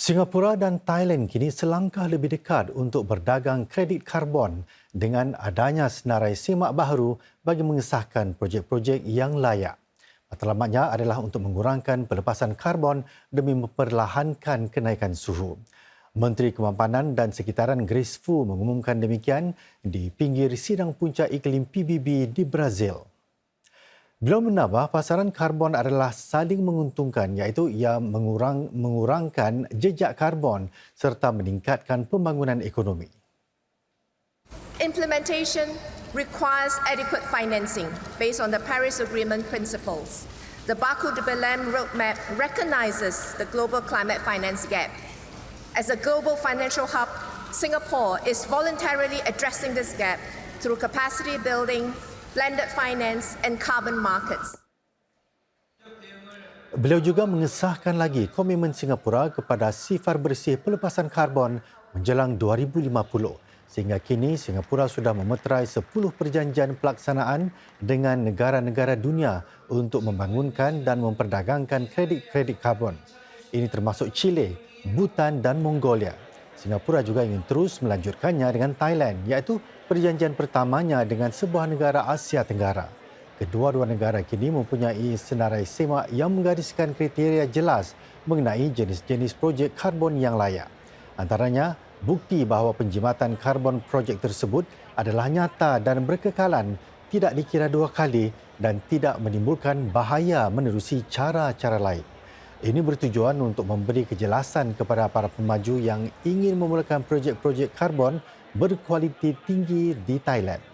Singapura dan Thailand kini selangkah lebih dekat untuk berdagang kredit karbon dengan adanya senarai semak baharu bagi mengesahkan projek-projek yang layak. Matlamatnya adalah untuk mengurangkan pelepasan karbon demi memperlahankan kenaikan suhu. Menteri Kemampanan dan Sekitaran Grace Fu mengumumkan demikian di pinggir sidang puncak iklim PBB di Brazil. Beliau menambah pasaran karbon adalah saling menguntungkan iaitu ia mengurang, mengurangkan jejak karbon serta meningkatkan pembangunan ekonomi. Implementation requires adequate financing based on the Paris Agreement principles. The Baku Belém roadmap recognizes the global climate finance gap. As a global financial hub, Singapore is voluntarily addressing this gap through capacity building, blended finance and carbon markets. Beliau juga mengesahkan lagi komitmen Singapura kepada sifar bersih pelepasan karbon menjelang 2050 sehingga kini Singapura sudah memeterai 10 perjanjian pelaksanaan dengan negara-negara dunia untuk membangunkan dan memperdagangkan kredit-kredit karbon. Ini termasuk Chile, Bhutan dan Mongolia. Singapura juga ingin terus melanjutkannya dengan Thailand iaitu perjanjian pertamanya dengan sebuah negara Asia Tenggara. Kedua-dua negara kini mempunyai senarai semak yang menggariskan kriteria jelas mengenai jenis-jenis projek karbon yang layak. Antaranya, bukti bahawa penjimatan karbon projek tersebut adalah nyata dan berkekalan, tidak dikira dua kali dan tidak menimbulkan bahaya menerusi cara-cara lain. Ini bertujuan untuk memberi kejelasan kepada para pemaju yang ingin memulakan projek-projek karbon berkualiti tinggi di Thailand.